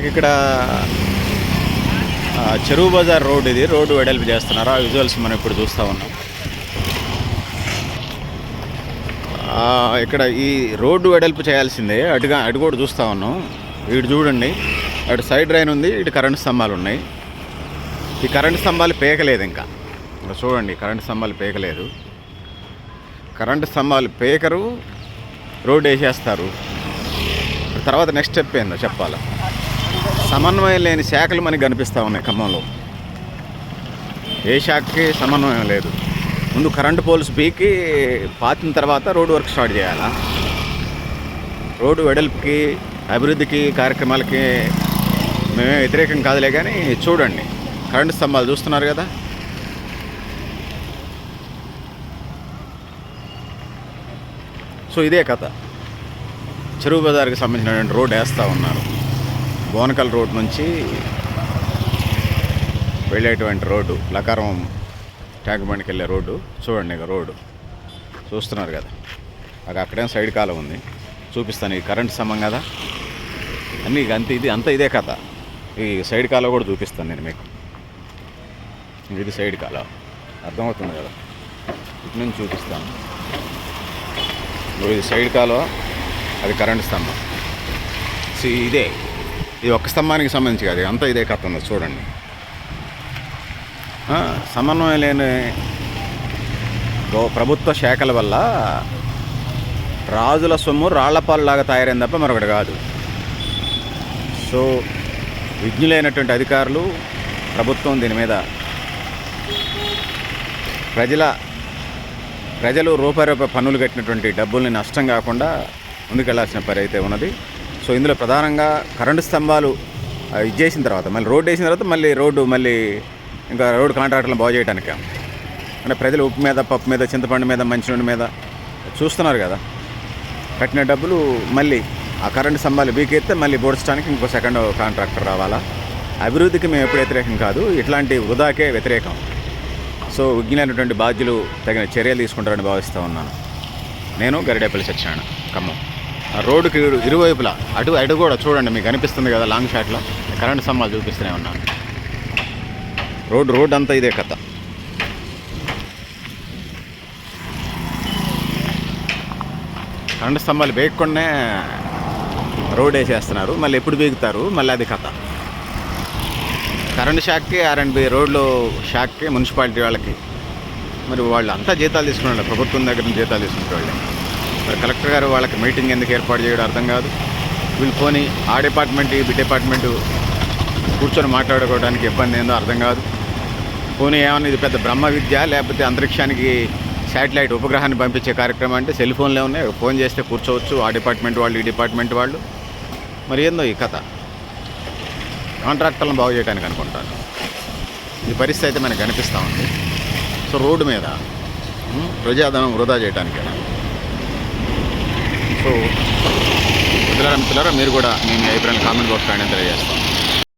మనకి ఇక్కడ చెరువు బజార్ రోడ్ ఇది. రోడ్డు వెడల్పు చేస్తున్నారు? ఆ విజువల్స్ మనం ఇప్పుడు చూస్తూ ఉన్నాం. ఇక్కడ ఈ రోడ్డు వెడల్పు చేయాల్సిందే. అటుగా అటు కూడా చూస్తూ ఉన్నాం. ఇటు చూడండి. అటు సైడ్ డ్రైన్ ఉంది ఇటు కరెంట్ స్తంభాలు ఉన్నాయి. ఈ కరెంట్ స్తంభాలు పేకలేదు ఇంకా. ఇక్కడ చూడండి కరెంట్ స్తంభాలు పేకలేదు. కరెంట్ స్తంభాలు పేకరు రోడ్డు వేసేస్తారు. తర్వాత నెక్స్ట్ స్టెప్ ఏందో చెప్పాలా? సమన్వయం లేని శాఖలు మనకి కనిపిస్తూ ఉన్నాయి ఖమ్మంలో. ఏ శాఖకి సమన్వయం లేదు. ముందు కరెంటు పోల్స్ పీకి పాతిన తర్వాత రోడ్డు వర్క్ స్టార్ట్ చేయాలా? రోడ్డు వెడల్పుకి అభివృద్ధికి కార్యక్రమాలకి మేమే వ్యతిరేకం కాదులే కానీ చూడండి. కరెంటు స్తంభాలు చూస్తున్నారు కదా? సో ఇదే కథ. చెరువు బజార్కి సంబంధించినటువంటి రోడ్ వేస్తూ ఉన్నారు. బోనకల్ రోడ్ నుంచి వెళ్ళేటువంటి రోడ్డు లకారం ట్యాంక్ బండికి వెళ్ళే రోడ్డు చూడండి ఇక రోడ్డు. చూస్తున్నారు కదా. అది అక్కడే సైడ్ కాలం ఉంది. చూపిస్తాను ఈ కరెంట్ స్తంభం కదా. అన్నీ ఇక అంత ఇది అంత ఇదే కథ. ఈ సైడ్ కాలం కూడా చూపిస్తాను నేను మీకు. ఇది సైడ్ కాలం. అర్థమవుతుంది కదా. ఇటు నుంచి చూపిస్తాను. ఇది సైడ్ కాలువ అది కరెంట్ స్తంభం. సి ఇదే. ఇది ఒక్క స్తంభానికి సంబంధించి కాదు అంతా ఇదే కథ ఉంది చూడండి. సమన్వయం లేని ప్రభుత్వ శాఖల వల్ల రాజుల సొమ్ము రాళ్ళపాలులాగా తయారైంది తప్ప మరొకటి కాదు. సో విజ్ఞులైనటువంటి అధికారులు ప్రభుత్వం దీని మీద ప్రజల ప్రజలు రూపాయి రూపాయి పన్నులు కట్టినటువంటి డబ్బుల్ని నష్టం కాకుండా ముందుకెళ్ళాల్సిన పని అయితే ఉన్నది. సో ఇందులో ప్రధానంగా కరెంటు స్తంభాలు ఇది చేసిన తర్వాత మళ్ళీ రోడ్డు వేసిన తర్వాత మళ్ళీ రోడ్డు మళ్ళీ ఇంకా రోడ్డు కాంట్రాక్టర్లను బాగు చేయడానికి అంటే ప్రజలు ఉప్పు మీద పప్పు మీద చింతపండు మీద మంచినీళ్ళ మీద చూస్తున్నారు కదా. కట్టిన డబ్బులు మళ్ళీ ఆ కరెంటు స్తంభాలు బీకెత్తే మళ్ళీ బోడ్చడానికి ఇంకో సెకండ్ కాంట్రాక్టర్ రావాలా? అభివృద్ధికి మేము ఎప్పుడు వ్యతిరేకం కాదు ఇట్లాంటి వృధాకే వ్యతిరేకం. సో విజ్ఞానటువంటి బాధ్యులు తగిన చర్యలు తీసుకుంటారని భావిస్తూ ఉన్నాను. నేను గరిడేపల్లి సత్యనారాయణ ఖమ్మం. రోడ్డుకి ఇరువైపులా అటు అటు కూడా చూడండి మీకు కనిపిస్తుంది కదా లాంగ్ షాట్లో కరెంట్ స్తంభాలు చూపిస్తూనే ఉన్నాను. రోడ్డు రోడ్ అంతా ఇదే కథ. కరెంటు స్తంభాలు వేయకుండానే రోడ్ వేసేస్తున్నారు. మళ్ళీ ఎప్పుడు బీగుతారు మళ్ళీ అది కథ. కరెంట్ షాక్కి ఆర్ అండ్ బి రోడ్లు షాక్కి మున్సిపాలిటీ వాళ్ళకి. మరి వాళ్ళు అంతా జీతాలు తీసుకున్నారు. ప్రభుత్వం దగ్గర నుంచి జీతాలు తీసుకునే వాళ్ళు. కలెక్టర్ గారు వాళ్ళకి మీటింగ్ ఎందుకు ఏర్పాటు చేయడం అర్థం కాదు. వీళ్ళు పోనీ ఆ డిపార్ట్మెంట్ ఈ డిపార్ట్మెంట్ కూర్చొని మాట్లాడుకోవడానికి ఇబ్బంది ఏందో అర్థం కాదు. పోనీ ఏమన్నా ఇది పెద్ద బ్రహ్మ విద్య లేకపోతే అంతరిక్షానికి శాటిలైట్ ఉపగ్రహాన్ని పంపించే కార్యక్రమం అంటే సెల్ ఫోన్లే ఉన్నాయి. ఫోన్ చేస్తే కూర్చోవచ్చు. ఆ డిపార్ట్మెంట్ వాళ్ళు ఈ డిపార్ట్మెంట్ వాళ్ళు. మరి ఏందో ఈ కథ. కాంట్రాక్టర్లను బాగు చేయడానికి అనుకుంటాను ఈ పరిస్థితి అయితే మనకు కనిపిస్తూ ఉంది. సో రోడ్డు మీద ప్రజాధనం వృధా చేయడానికి సో మిత్రులారా మిత్రులారా మీరు కూడా మీ మీ అభిప్రాయాన్ని కామెంట్ బాక్స్ రాయడం తెలియజేస్తాం